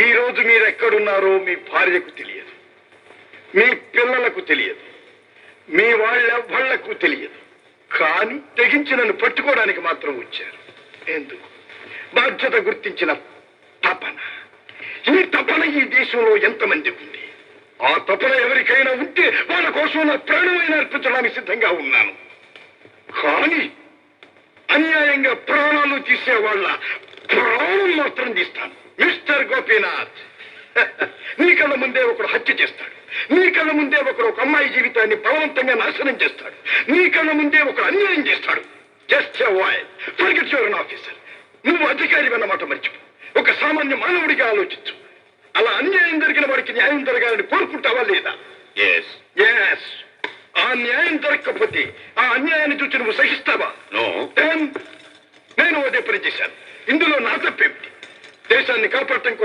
ఈ రోజు మీరు ఎక్కడున్నారో మీ భార్యకు తెలియదు. మీ పిల్లలకు తెలియదు. మీ వాళ్ళెవ్వళ్ళకు తెలియదు. కానీ తెగించి నన్ను పట్టుకోవడానికి మాత్రం వచ్చారు. ఎందుకు? బాధ్యత గుర్తించిన తపన. ఈ తపన ఈ దేశంలో ఎంతమంది ఉంది? ఆ తపన ఎవరికైనా ఉంటే వాళ్ళ కోసం నా ప్రాణమైన అర్పించడానికి సిద్ధంగా ఉన్నాను. కానీ అన్యాయంగా ప్రాణాలు తీసేవాళ్ళ ప్రాణం మాత్రం తీస్తాను. మిస్టర్ గోపీనాథ్. నీ కళ్ళ ముందే ఒకడు హత్య చేస్తాడు. నీ కళ్ళ ముందే ఒకడు ఒక అమ్మాయి జీవితాన్ని బలవంతంగా నాశనం చేస్తాడు. నీ కళ్ళ ముందే ఒకడు అన్యాయం చేస్తాడు. జస్ట్ ఫర్గెట్ యువర్ ఆఫీసర్ నువ్వు అధికారి అన్నమాట మర్చిపో. ఒక సామాన్య మానవుడిగా ఆలోచించు. అలా అన్యాయం జరిగిన వాడికి న్యాయం జరగాలని కోరుకుంటావా లేదా? ఆ న్యాయం జరగకపోతే ఆ అన్యాయాన్ని చూసి నువ్వు సహిస్తావా? నేను అదే పని చేశాను. ఇందులో నా తప్పేమిటి? దేశాన్ని కాపాడటం కోసం